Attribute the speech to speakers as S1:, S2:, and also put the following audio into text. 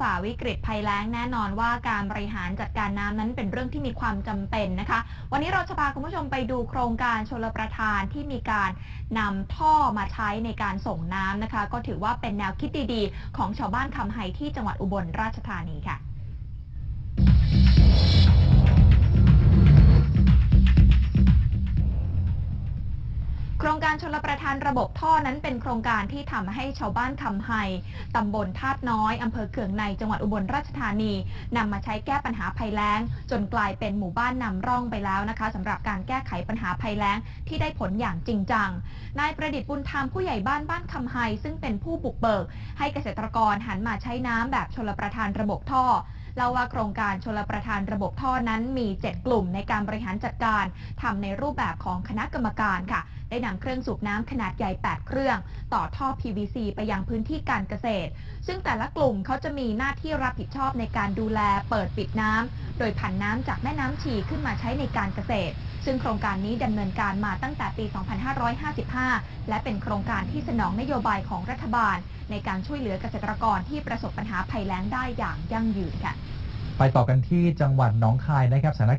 S1: ฝ่าวิกฤตภัยแล้งแน่นอนว่าการบริหารจัดการน้ำนั้นเป็นเรื่องที่มีความจำเป็นนะคะ วันนี้เราจะพาคุณผู้ชมไปดูโครงการชลประทานที่มีการนำท่อมาใช้ในการส่งน้ำนะคะ ก็ถือว่าเป็นแนวคิดดีๆ ของชาวบ้านคำไฮที่จังหวัดอุบลราชธานีค่ะ โครงการชลประทานระบบท่อนั้นเป็นโครงการที่ทำให้ชาวบ้านคำไฮตำบลธาตุน้อยอำเภอเขืองในจังหวัดอุบลราชธานีนำมาใช้แก้ปัญหาภัยแล้ง จนกลายเป็นหมู่บ้านนำร่องไปแล้วนะคะสำหรับการแก้ไขปัญหาภัยแล้งที่ได้ผลอย่างจริงจังนายประดิษฐ์บุญธรรมผู้ใหญ่บ้านบ้านคำไฮซึ่งเป็นผู้บุกเบิก ให้เกษตรกรหันมาใช้น้ำแบบชลประทานระบบท่อ เล่าว่าโครงการชลประทานระบบท่อนั้นมี 7 กลุ่มในการบริหารจัดการทำในรูปแบบของคณะกรรมการค่ะ ได้นำเครื่องสูบน้ำขนาดใหญ่ 8 เครื่อง ต่อท่อ PVC ไปยังพื้นที่การเกษตร ซึ่งแต่ละกลุ่มเขาจะมีหน้าที่รับผิดชอบในการดูแลเปิดปิดน้ำโดยผันน้ำจากแม่น้ำฉีขึ้นมาใช้ในการเกษตร ซึ่งโครงการนี้ดำเนินการมาตั้งแต่ปี 2555 และเป็นโครงการที่สนองนโยบายของรัฐบาล ในการช่วยเหลือเกษตรกรที่ประสบปัญหาภัยแล้งได้อย่างยั่งยืนค่ะ
S2: ไปต่อกันที่จังหวัดหนองคายนะครับสถาน